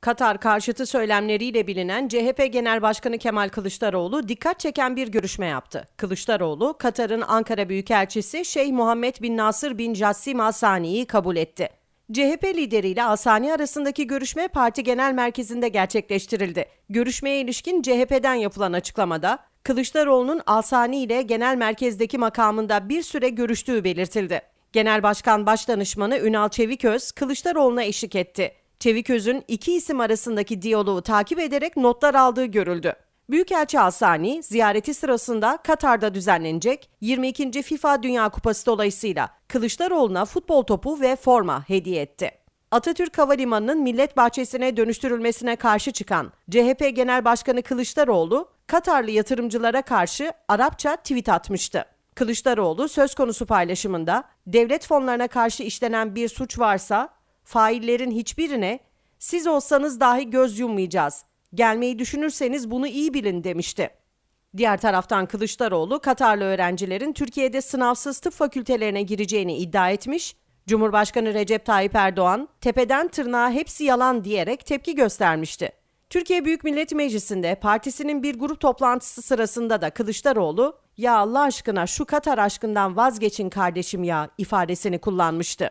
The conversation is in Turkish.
Katar karşıtı söylemleriyle bilinen CHP Genel Başkanı Kemal Kılıçdaroğlu dikkat çeken bir görüşme yaptı. Kılıçdaroğlu, Katar'ın Ankara Büyükelçisi Şeyh Muhammed bin Nasır bin Jassim Asani'yi kabul etti. CHP lideriyle Asani arasındaki görüşme parti genel merkezinde gerçekleştirildi. Görüşmeye ilişkin CHP'den yapılan açıklamada Kılıçdaroğlu'nun Asani ile genel merkezdeki makamında bir süre görüştüğü belirtildi. Genel Başkan Başdanışmanı Ünal Çeviköz Kılıçdaroğlu'na eşlik etti. Çeviköz'ün iki isim arasındaki diyaloğu takip ederek notlar aldığı görüldü. Büyükelçi Asani ziyareti sırasında Katar'da düzenlenecek 22. FIFA Dünya Kupası dolayısıyla Kılıçdaroğlu'na futbol topu ve forma hediye etti. Atatürk Havalimanı'nın millet bahçesine dönüştürülmesine karşı çıkan CHP Genel Başkanı Kılıçdaroğlu, Katarlı yatırımcılara karşı Arapça tweet atmıştı. Kılıçdaroğlu söz konusu paylaşımında devlet fonlarına karşı işlenen bir suç varsa faillerin hiçbirine siz olsanız dahi göz yummayacağız. Gelmeyi düşünürseniz bunu iyi bilin demişti. Diğer taraftan Kılıçdaroğlu Katarlı öğrencilerin Türkiye'de sınavsız tıp fakültelerine gireceğini iddia etmiş. Cumhurbaşkanı Recep Tayyip Erdoğan tepeden tırnağa hepsi yalan diyerek tepki göstermişti. Türkiye Büyük Millet Meclisi'nde partisinin bir grup toplantısı sırasında da Kılıçdaroğlu "Ya Allah aşkına şu Katar aşkından vazgeçin kardeşim ya" ifadesini kullanmıştı.